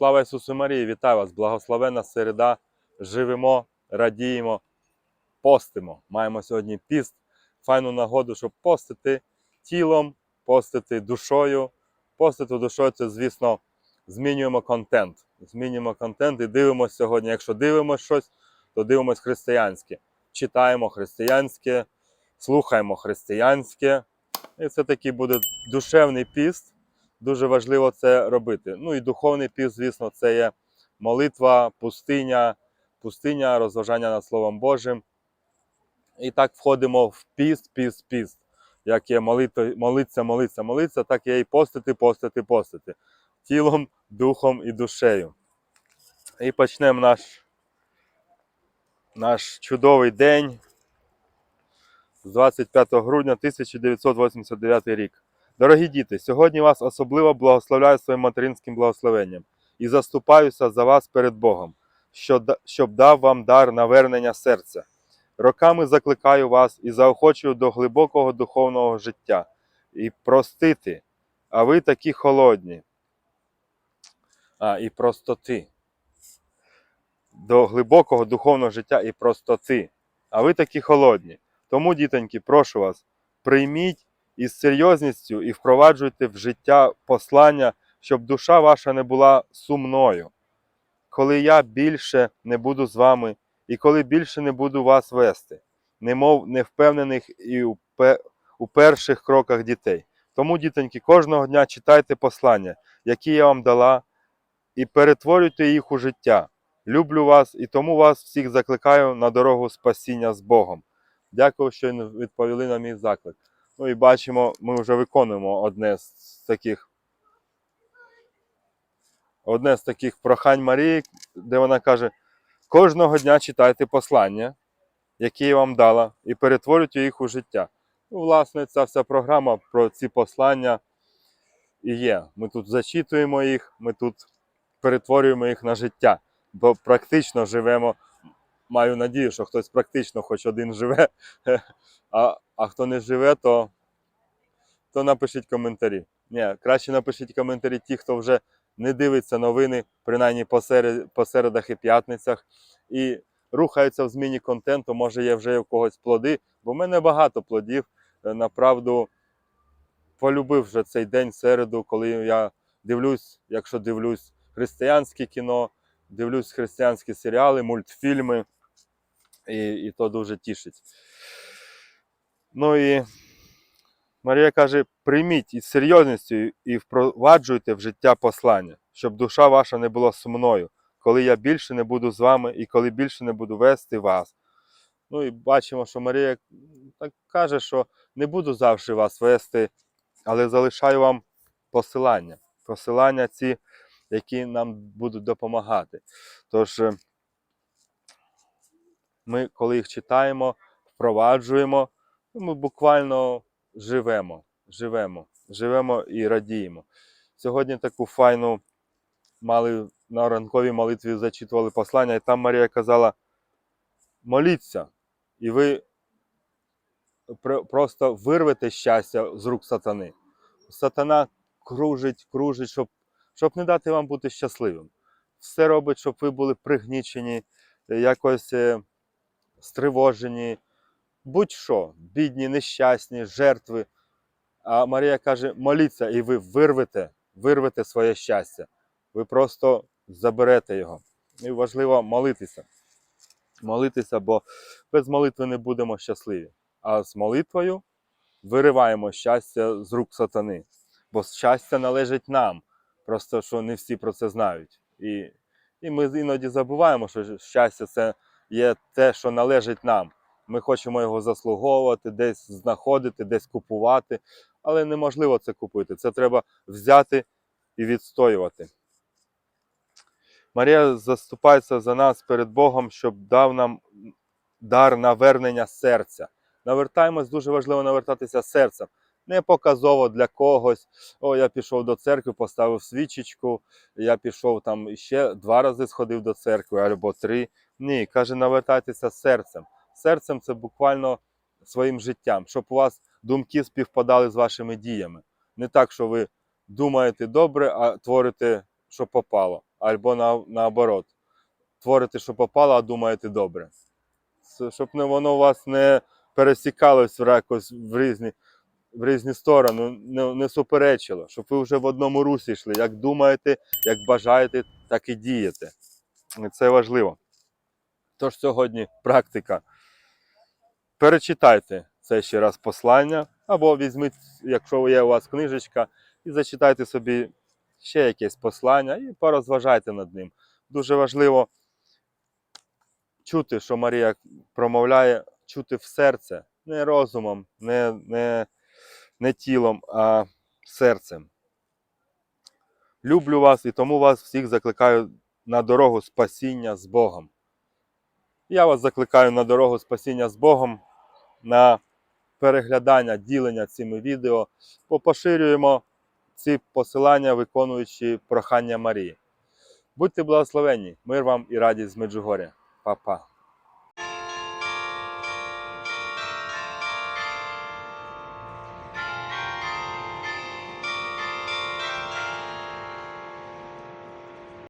Слава Ісусу Марії! Вітаю вас! Благословенна середа! Живемо, радіємо, постимо. Маємо сьогодні піст, файну нагоду, щоб постити тілом, постити душою. Постити душою це, звісно, змінюємо контент. Змінюємо контент і дивимося сьогодні. Якщо дивимося щось, то дивимося християнське. Читаємо християнське, слухаємо християнське. І це такий буде душевний піст. Дуже важливо це робити. Ну і духовний піст, звісно, це є молитва, пустиня, пустиня, розважання над Словом Божим. І так входимо в піст, піст, піст. Як є молито, молиться, молиться, молиться, так є і постити, постити, постити. Тілом, духом і душею. І почнемо наш, наш чудовий день з 25 грудня 1989 рік. Дорогі діти, сьогодні вас особливо благословляю своїм материнським благословенням і заступаюся за вас перед Богом, щоб дав вам дар навернення серця. Роками закликаю вас і заохочую до глибокого духовного життя і простити, а ви такі холодні. А, і простоти. До глибокого духовного життя і простоти. А ви такі холодні. Тому, дітоньки, прошу вас, прийміть із серйозністю і впроваджуйте в життя послання, щоб душа ваша не була сумною. Коли я більше не буду з вами, і коли більше не буду вас вести, немов невпевнених і у, перших кроках дітей. Тому, дітоньки, кожного дня читайте послання, які я вам дала, і перетворюйте їх у життя. Люблю вас і тому вас всіх закликаю на дорогу спасіння з Богом. Дякую, що відповіли на мій заклик. Ну і бачимо, ми вже виконуємо одне з таких. Одне з таких прохань Марії, де вона каже: кожного дня читайте послання, які я вам дала, і перетворюйте їх у життя. Ну, власне, ця вся програма про ці послання і є. Ми тут зачитуємо їх, ми тут перетворюємо їх на життя, бо практично живемо. Маю надію, що хтось практично хоч один живе, а хто не живе, то, то напишіть коментарі. Ні, краще напишіть коментарі ті, хто вже не дивиться новини, принаймні по, серед, по середах і п'ятницях, і рухаються в зміні контенту, може є вже в когось плоди, бо в мене багато плодів. Е, Направду полюбив вже цей день середу, коли я дивлюсь, якщо дивлюсь християнське кіно, дивлюсь християнські серіали, мультфільми, і, і то дуже тішить. Ну і Марія каже: прийміть із серйозністю і впроваджуйте в життя послання, щоб душа ваша не була сумною, коли я більше не буду з вами і коли більше не буду вести вас. Ну і бачимо, що Марія так каже, що не буду завжди вас вести, але залишаю вам посилання. Посилання ці, які нам будуть допомагати. Тож е, ми, коли їх читаємо, впроваджуємо, ми буквально живемо, живемо, живемо і радіємо. Сьогодні таку файну мали на ранковій молитві зачитували послання, і там Марія казала: моліться, і ви просто вирвете щастя з рук сатани. Сатана кружить, кружить, щоб, щоб не дати вам бути щасливим. Все робить, щоб ви були пригнічені, якось е, стривожені, будь-що, бідні, нещасні, жертви. А Марія каже: моліться, і ви вирвете, вирвете своє щастя. Ви просто заберете його. І важливо молитися. Молитися, бо без молитви не будемо щасливі. А з молитвою вириваємо щастя з рук сатани. Бо щастя належить нам. Просто що не всі про це знають. І, і ми іноді забуваємо, що щастя це є те, що належить нам. Ми хочемо його заслуговувати, десь знаходити, десь купувати, але неможливо це купити. Це треба взяти і відстоювати. Марія заступається за нас перед Богом, щоб дав нам дар навернення серця. Навертаємось, дуже важливо навертатися серцем. Не показово для когось. О, я пішов до церкви, поставив свічечку, я пішов там ще два рази сходив до церкви, або три. Ні, каже, навертайтеся серцем. Серцем це буквально своїм життям, щоб у вас думки співпадали з вашими діями. Не так, що ви думаєте добре, а творите що попало, або на, наоборот. Творите, що попало, а думаєте добре. Щоб не, воно у вас не пересікалось в якось в різні, в різні сторони, не, не суперечило, щоб ви вже в одному русі йшли. Як думаєте, як бажаєте, так і дієте. Це важливо. Тож сьогодні практика. Перечитайте це ще раз послання, або візьміть, якщо є у вас книжечка, і зачитайте собі ще якесь послання і порозважайте над ним. Дуже важливо чути, що Марія промовляє, чути в серце, не розумом, не, не, не тілом, а серцем. Люблю вас і тому вас всіх закликаю на дорогу спасіння з Богом. Я вас закликаю на дорогу спасіння з Богом, на переглядання, ділення цими відео. Попоширюємо ці посилання, виконуючи прохання Марії. Будьте благословенні, мир вам і радість з Меджугоря. Па-па.